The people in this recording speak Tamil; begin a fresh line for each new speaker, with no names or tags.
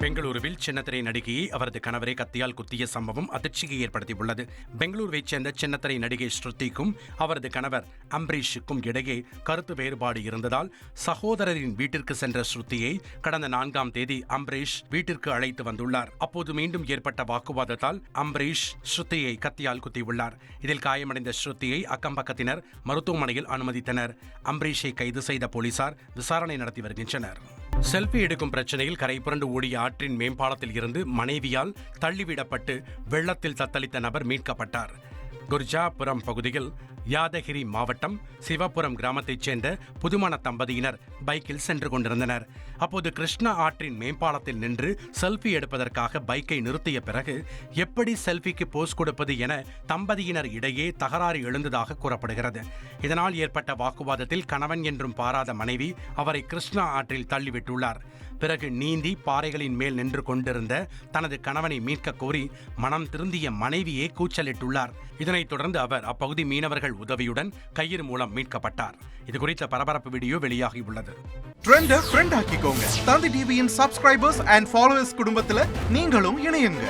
பெங்களூருவில் சின்னத்திரை நடிகையை அவரது கணவரை கத்தியால் குத்திய சம்பவம் அதிர்ச்சியை ஏற்படுத்தியுள்ளது. பெங்களூருவைச் சேர்ந்த சின்னத்திரை நடிகை ஸ்ருதிக்கும் அவரது கணவர் அம்பரீஷுக்கும் இடையே கருத்து வேறுபாடு இருந்ததால் சகோதரரின் வீட்டிற்கு சென்ற ஸ்ருதியை கடந்த நான்காம் தேதி அம்பரீஷ் வீட்டிற்கு அழைத்து வந்துள்ளார். அப்போது மீண்டும் ஏற்பட்ட வாக்குவாதத்தால் அம்பரீஷ் ஸ்ருதியை கத்தியால் குத்தியுள்ளார். இதில் காயமடைந்த ஸ்ருதியை அக்கம்பக்கத்தினர் மருத்துவமனையில் அனுமதித்தனர். அம்பரீஷை கைது செய்த போலீசார் விசாரணை நடத்தி வருகின்றனர். செல்ஃபி எடுக்கும் பிரச்சனையில் கரை புரண்டு ஓடிய ஆற்றின் மேம்பாலத்தில் இருந்து மனைவியால் தள்ளிவிடப்பட்டு வெள்ளத்தில் தத்தளித்த நபர் மீட்கப்பட்டார். குர்ஜாபுரம் பகுதியில் யாதகிரி மாவட்டம் சிவபுரம் கிராமத்தைச் சேர்ந்த புதுமண தம்பதியினர் பைக்கில் சென்று கொண்டிருந்தனர். அப்போது கிருஷ்ணா ஆற்றின் மேம்பாலத்தில் நின்று செல்ஃபி எடுப்பதற்காக பைக்கை நிறுத்திய பிறகு எப்படி செல்ஃபிக்கு போஸ் கொடுப்பது என தம்பதியினர் இடையே தகராறு எழுந்ததாக கூறப்படுகிறது. இதனால் ஏற்பட்ட வாக்குவாதத்தில் கணவன் என்றும் பாராத மனைவி அவரை கிருஷ்ணா ஆற்றில் தள்ளிவிட்டுள்ளார். பிறகு நீந்தி பாறைகளின் மேல் நின்று கொண்டிருந்த தனது கணவனை மீட்க கோரி மனம் திருந்திய மனைவியே கூச்சலிட்டுள்ளார். இதனைத் தொடர்ந்து அவர் அப்பகுதி மீனவர்கள் உதவியுடன் கயிறு மூலம் மீட்கப்பட்டார். இது குறித்த பரபரப்பு வீடியோ வெளியாகி
உள்ளது. ஃப்ரெண்ட் ஆக்கிக்கோங்க. தந்தி டிவியின் சப்ஸ்கிரைபர்ஸ் அண்ட் ஃபாலோவர்ஸ் குடும்பத்தில் நீங்களும் இணையுங்க.